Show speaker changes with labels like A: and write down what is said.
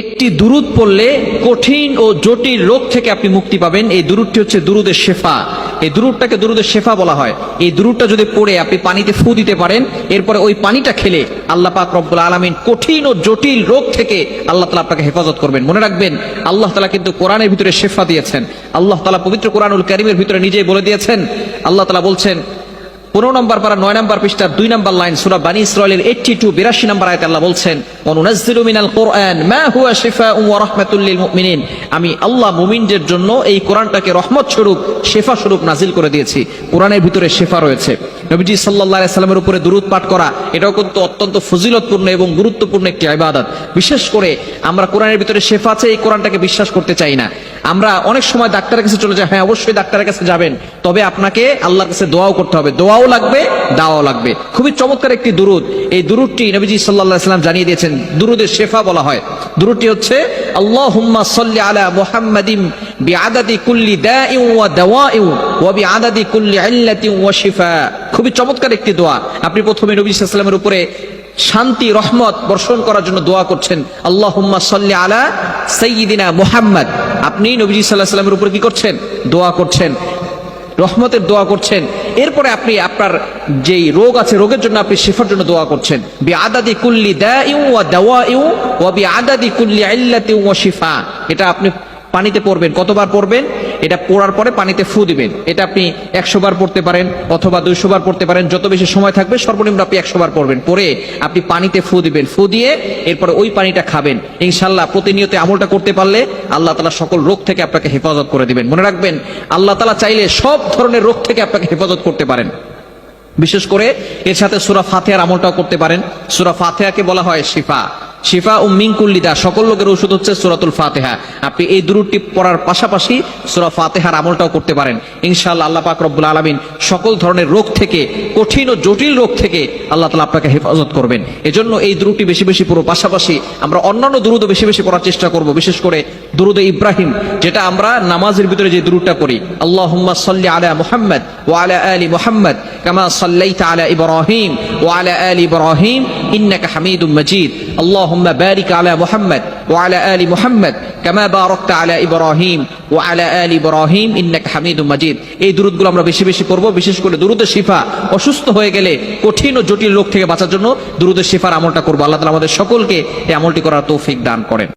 A: একটি দুরুদ পড়লে কঠিন ও জটিল রোগ থেকে আপনি মুক্তি পাবেন। এই দুরুদটি হচ্ছে দুরুদের শেফা। এই দুরুদটাকে দুরুদের শেফা বলা হয়। এই দুরুদটা যদি পড়ে আপনি পানিতে ফু দিতে পারেন, এরপরে ওই পানিটা খেলে আল্লাহ পাক রব্বুল আলমিন কঠিন ও জটিল রোগ থেকে আল্লাহ তালা আপনাকে হেফাজত করবেন। মনে রাখবেন, আল্লাহ তালা কিন্তু কোরআনের ভিতরে শেফা দিয়েছেন। আল্লাহ তালা পবিত্র কোরআনুল করিমের ভিতরে নিজেই বলে দিয়েছেন। আল্লাহ তালা বলছেন পনেরো নম্বর পারা নয় নম্বর পৃষ্ঠা দুই নম্বর লাইন, সুরা বানী ইসরায়েলের এইটটি টু বিরাশি নম্বর আয়াতে আল্লাহ বলছেন অনুনাজ্জিলু মিনাল কোরআন মা হুয়া শিফাউন ওয়া রাহমাতুল লিল মুমিনিন। আমি আল্লাহ মুমিনদের জন্য এই কোরআনটাকে রহমত স্বরূপ, শেফা স্বরূপ নাজিল করে দিয়েছি। কোরআনের ভিতরে শেফা রয়েছে। নবীজি সাল্লাল্লাহু আলাইহি সাল্লামের উপরে দুরূদ পাঠ করা, এটাও কিন্তু অত্যন্ত ফজিলতপূর্ণ এবং গুরুত্বপূর্ণ একটি ইবাদত। বিশেষ করে আমরা কোরআনের ভিতরে শেফা আছে, এই কোরআনটাকে বিশ্বাস করতে চাই না। আমরা অনেক সময় ডাক্তারের কাছে চলে যাই হ্যাঁ অবশ্যই ডাক্তারের কাছে যাবেন। তবে আপনাকে আল্লাহর কাছে দোয়াও করতে হবে। দোয়াও লাগবে, দাওয়াও লাগবে। খুবই চমৎকার একটি দুরুদ। এই দুরুদটি নবীজি আলাইহি সাল্লাম জানিয়ে দিয়েছেন, দুরুদের শেফা বলা হয়। দুরুদটি হচ্ছে, আল্লাহুম্মা সাল্লি আলা মুহাম্মাদিন বিআদাদি কুল্লি দাইন ওয়া দাওয়াইন ওয়া বিআদাদি কুল্লি ইল্লাতিন ওয়া শিফা। খুবই চমৎকার একটি দোয়া। আপনি প্রথমে নবী সাল্লামের উপরে শান্তি, রহমত বর্ষণ করার জন্য দোয়া করছেন, আল্লাহুম্মা সাল্লি আলা সাইয়্যিদিনা মুহাম্মদ। আপনি নবীজি সাল্লাহ সাল্লামের উপরে কি করছেন? দোয়া করছেন। রহমতের দোয়া করছেন। এরপরে আপনি আপনার যেই রোগ আছে, রোগের জন্য আপনি শেফার জন্য দোয়া করছেন। বি আদাদি কুল্লি ওয়া ও ওয়া বি আদাদি কুল্লি ইল্লাতি ওয়া শিফা। এটা আপনি পানিতে পড়বেন। কতবার পড়বেন? এটা পড়ার পরে পানিতে ফু দিবেন। এটা আপনি একশো বার পড়তে পারেন অথবা দুইশো বার পড়তে পারেন। যত বেশি সময় থাকবে, সর্বনিম্ন আপনি একশো বার পড়বেন। পরে আপনি পানিতে ফু দিবেন। ফু দিয়ে এরপরে ওই পানিটা খাবেন। ইনশাল্লাহ প্রতিনিয়ত আমলটা করতে পারলে আল্লাহ তালা সকল রোগ থেকে আপনাকে হেফাজত করে দিবেন। মনে রাখবেন, আল্লাহ তালা চাইলে সব ধরনের রোগ থেকে আপনাকে হেফাজত করতে পারেন। বিশেষ করে এর সাথে সুরা ফাতেহার আমলটাও করতে পারেন। সুরা ফাতেহাকে বলা হয় শিফা। শিফা ও মিঙ্কুল্লিদা সকল লোকের ওষুধ হচ্ছে সুরাতুল ফাতেহা। আপনি এই দুরুটি পড়ার পাশাপাশি সুরা ফাতেহার আমলটাও করতে পারেন। ইনশাআল্লাহ আল্লাহ পাক রব্বুল আলমিন সকল ধরনের রোগ থেকে, কঠিন ও জটিল রোগ থেকে আল্লাহ তালা আপনাকে হেফাজত করবেন। এজন্য এই দুরুটি বেশি বেশি পুরো পাশাপাশি আমরা অন্যান্য দুরুদও বেশি বেশি পড়ার চেষ্টা করব। বিশেষ করে দুরুদে ইব্রাহিম, যেটা আমরা নামাজের ভিতরে যে দুরুদটা করি আল্লাহ সাল্লি আলা মুহাম্মদ ওয়ালা আলি মোহাম্মদ কামা সাল্লাইতা আলা ইব্রাহিম ওয়ালা আলি ইব্রাহিম ইন্নাকা হামিদুম মজিদ আল্লাহুম্মা বারিক আলা মুহাম্মদ ওয়ালা আলি মুহাম্মদ কামা বারাকতা আলা ইব্রাহিম ওয়ালা আলি ইব্রাহিম ইন্নাকা হামিদুম মজিদ এই দুরুদগুলো আমরা বেশি বেশি করব বিশেষ করে দুরুদ শিফা অসুস্থ হয়ে গেলে কঠিন ও জটিল রোগ থেকে বাঁচার জন্য দুরুদ শিফার আমলটা করব। আল্লাহ তাআলা আমাদের সকলকে এই আমলটি করার তৌফিক দান করেন।